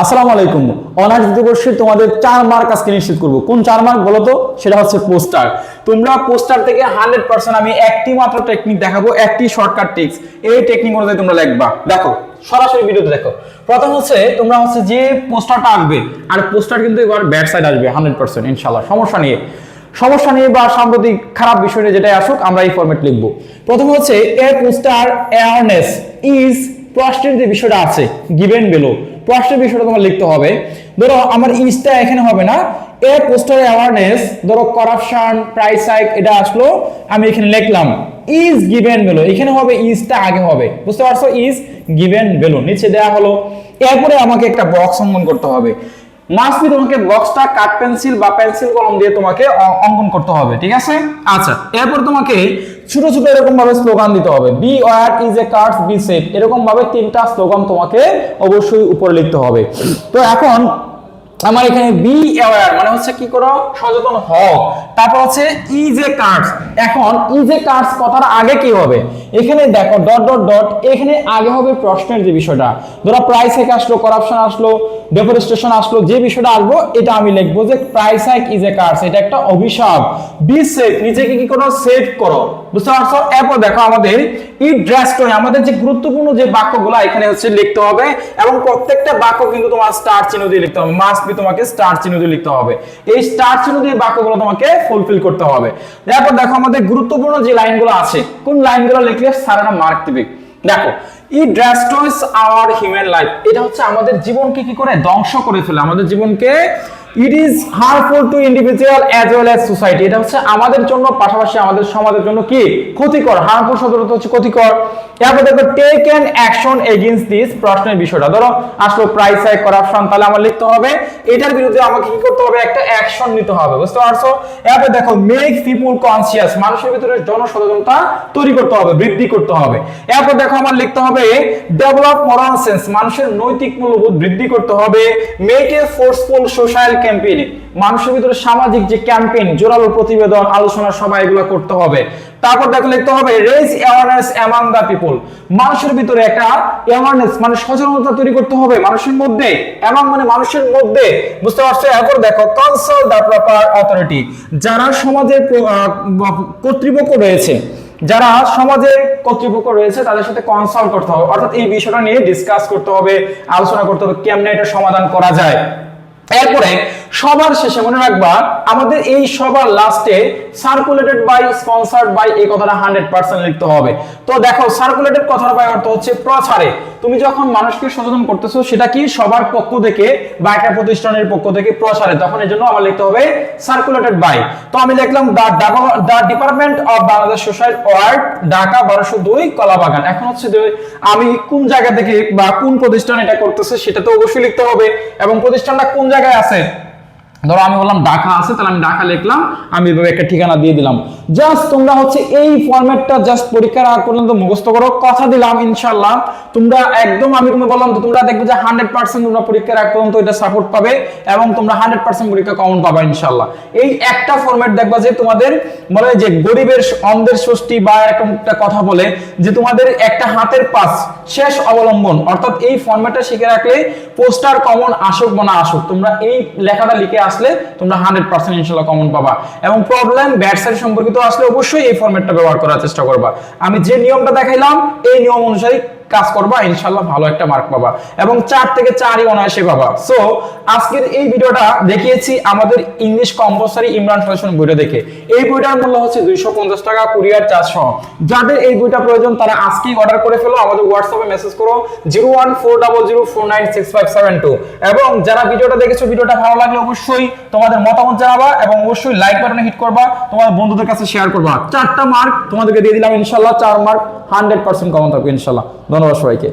আসসালামু আলাইকুম। অনার্স দিবসে তোমাদের চার মার্ক আজকে নিশ্চিত করব। কোন চার মার্ক বলো তো? সেটা হচ্ছে পোস্টার তোমরা পোস্টার থেকে হান্ড্রেড পার্সেন্ট আমি একটি মাত্র টেকনিক দেখাবো, একটি শর্টকাট টিক্স এই টেকনিক অনুযায়ী তোমরা লিখবা। দেখো, সরাসরি ভিডিওতে দেখো। প্রথম হচ্ছে, তোমরা হচ্ছে যে পোস্টারটা আঁকবে, আর পোস্টার কিন্তু এবার ব্যাড সাইড আসবে হান্ড্রেড পার্সেন্ট ইনশাল্লাহ সমস্যা নিয়ে সমস্যা নিয়ে বা সাম্প্রতিক খারাপ বিষয় নিয়ে যেটাই আসুক, আমরা এই ফরম্যাট লিখব। প্রথম হচ্ছে, এ পোস্টার অ্যাওয়ারনেস ইজ প্রশ্নের যে বিষয়টা আছে গিভেন বেলো প্রশ্নের বিষয়টা তোমার লিখতে হবে। ধরো, আমার ইজটা এখানে হবে না। এ পোস্টার অ্যাওয়ারনেস ধরো করাপশন প্রাইস হাইক এটা আসলো, আমি এখানে লিখলাম। ইজ গিভেন বেলো এখানে হবে ইজটা আগে হবে। বুঝতে পারছ? ইজ গিভেন বেলো নিচে দেয়া হলো। এরপরে আমাকে একটা বক্স অঙ্কন করতে হবে। মাস্ট বি তোমাকে বক্সটা কাট পেন্সিল বা পেন্সিল কলম দিয়ে তোমাকে অঙ্কন করতে হবে, ঠিক আছে? আচ্ছা এরপর তোমাকে ছোট ছোট এরকম ভাবে স্লোগান দিতে হবে। Beware is a curse be safe এরকম ভাবে তিনটা স্লোগান তোমাকে অবশ্যই উপরে লিখতে হবে। তো এখন আমার এখানে বি অ্যাওয়ার মানে হচ্ছে কি করো? সচেতন হও। তারপর হচ্ছে ইজ এ কার্ডস এখন ইজ এ কার্ডস কথার আগে কি হবে? এখানে দেখো ডট ডট ডট এখানে আগে হবে প্রশ্নের যে বিষয়টা। ধরো প্রাইস হাইক আসলো করাপশন আসলো ডেফরেস্টেশন আসলো, যে বিষয়টা আসব, এটা আমি লিখব যে price hike is a curse এটা একটা অভিশাপ। বি সেফ নিজেকে কি করো? সেভ করো। বুঝতে পারছ? এরপর দেখো আমাদের আমাদের যে গুরুত্বপূর্ণ যে বাক্যগুলো এখানে হচ্ছে লিখতে হবে এবং প্রত্যেকটা বাক্য কিন্তু তোমার স্টার চিহ্ন দিয়ে লিখতে হবে। মাস্ট বি তোমাকে স্টার চিহ্ন দিয়ে লিখতে হবে। এই স্টার চিহ্ন দিয়ে বাক্যগুলো তোমাকে ফুলফিল করতে হবে। এরপর দেখো আমাদের গুরুত্বপূর্ণ যে লাইনগুলো আছে। কোন লাইনগুলো লিখলে সারাটা মার্ক দিবে? দেখো ই আওয়ার হিউম্যান লাইফ এটা হচ্ছে আমাদের জীবনকে কি করে? ধ্বংস করে ফেলে। আমাদের জীবনকে it is harmful to individual as well as society এটা হচ্ছে আমাদের জন্য, পাশাপাশি আমাদের সমাজের জন্য কি? ক্ষতিকর হার্মফুল শব্দটা হচ্ছে ক্ষতিকর। এরপর দেখো take an action against this প্রশ্নের বিষয়টা। ধরো, আসলো প্রাইস হাইক করাপশন তাহলে আমার লিখতে হবে, এটার বিরুদ্ধে আমাকে কি করতে হবে? একটা অ্যাকশন নিতে হবে, বুঝতে পারছ? এরপর দেখো মেক পিপুল কনসিয়াস মানুষের ভিতরে জনসচেতনতা তৈরি করতে হবে, বৃদ্ধি করতে হবে। এরপর দেখো, আমার লিখতে হবে ডেভেলপ মোরাল সেন্স মানুষের নৈতিক মূল্যবোধ বৃদ্ধি করতে হবে make a forceful social campaign মানুষের ভিতরে সামাজিক যে ক্যাম্পেইন জোরালো প্রতিবেদন, আলোচনা সভা, এগুলো করতে হবে। তারপর দেখো লিখতে হবে raise awareness among the people মানুষের ভিতরে একটা অ্যাওয়ারনেস মানে সচেতনতা তৈরি করতে হবে মানুষের মধ্যে। এবং মানে মানুষের মধ্যে, বুঝতে পারছ? এরপর দেখো কনসাল্ট দা প্রপার অথরিটি যারা সমাজের কর্তৃপক্ষ রয়েছে, যারা সমাজের কর্তৃপক্ষ রয়েছে, তাদের সাথে কনসাল্ট করতে হবে। অর্থাৎ এই বিষয়টা নিয়ে ডিসকাস করতে হবে, আলোচনা করতে হবে, কেমনে এটা সমাধান করা যায়। এরপরে সবার শেষে মনে রাখবা, আমাদের এই সবার লাস্টে সার্কুলেটেড বাই স্পন্সার্ড বাই এই কথাটা হান্ড্রেড পার্সেন্ট লিখতে হবে। তো দেখো সার্কুলেটেড কথার বাই অর্থ হচ্ছে প্রচারে। তুমি যখন মানুষকে সচেতন করতেছো, সেটা কি সবার পক্ষ থেকে বা একটা প্রতিষ্ঠানের পক্ষ থেকে প্রচারে? তখন এই জন্য আমার লিখতে হবে সার্কুলেটেড বাই তো আমি লিখলাম the department of Bangladesh society ward, Dhaka, বারোশো দুই, কলাবাগান। এখন হচ্ছে যে আমি কোন জায়গা থেকে বা কোন প্রতিষ্ঠান এটা করতেছে, সেটা তো অবশ্যই লিখতে হবে। এবং প্রতিষ্ঠানটা কোন জায়গায় আছে? ধরো আমি বললাম ঢাকা আছে, তাহলে আমি ঢাকা লিখলাম, আমি এভাবে একটা ঠিকানা দিয়ে দিলাম। জাস্ট তোমরা হচ্ছে এই ফরম্যাটটা জাস্ট পরীক্ষার আগ পর্যন্ত মুখস্থ করো, কথা দিলাম ইনশাল্লাহ তোমরা একদম, আমি তোমাকে বললাম তো তোমরা দেখবে যে হান্ড্রেড পার্সেন্ট তোমরা পরীক্ষার আগ পর্যন্ত এটা সাপোর্ট পাবে এবং তোমরা হান্ড্রেড পার্সেন্ট পরীক্ষা কমন পাবা ইনশাল্লাহ এই একটা ফরম্যাট দেখবা যে তোমাদের বলে যে গরিবের অন্ধের ষষ্ঠী বা এরকম একটা কথা বলে যে তোমাদের একটা হাতের পাস শেষ অবলম্বন, অর্থাৎ এই ফরম্যাটটা শিখে রাখলে পোস্টার কমন আসুক বা না আসুক, তোমরা এই লেখাটা লিখে আসলে তোমরা হান্ড্রেড পার্সেন্ট ইনশাল্লাহ কমন পাবা। এবং প্রবলেম ব্যাটসারি সম্পর্কিত আসলে অবশ্যই এই ফর্মেটটা ব্যবহার করার চেষ্টা করবা। আমি যে নিয়মটা দেখাইলাম, এই নিয়ম অনুযায়ী কাজ করবা, ইনশাল্লাহ ভালো একটা মার্ক পাবা। এবং চার থেকে চারই অনায়াসে পাবা। সো আজকের এই ভিডিওটা দেখিয়েছি আমাদের ইংলিশ কম্পালসারি ইমরান ফ্যাশন বইটা দেখে। এই বইটার মূল্য হচ্ছে দুইশো পঞ্চাশ টাকা, কুরিয়ার চার্জ সহ যাদের এই বইটা প্রয়োজন, তারা আজকেই অর্ডার করে ফেলো, আমাদের হোয়াটসঅ্যাপে মেসেজ করো zero one four double zero four nine six five seven two এবং যারা ভিডিওটা দেখেছ, ভিডিওটা ভালো লাগলে অবশ্যই তোমাদের মতামত জানাবা এবং অবশ্যই লাইক বাটনে হিট করবা, তোমাদের বন্ধুদের কাছে শেয়ার করবা। চারটা মার্ক তোমাদেরকে দিয়ে দিলাম, ইনশাল্লাহ চার মার্ক হান্ড্রেড পার্সেন্ট কমন থাকবে, ইনশাল্লাহ। ধন্যবাদ সবাইকে।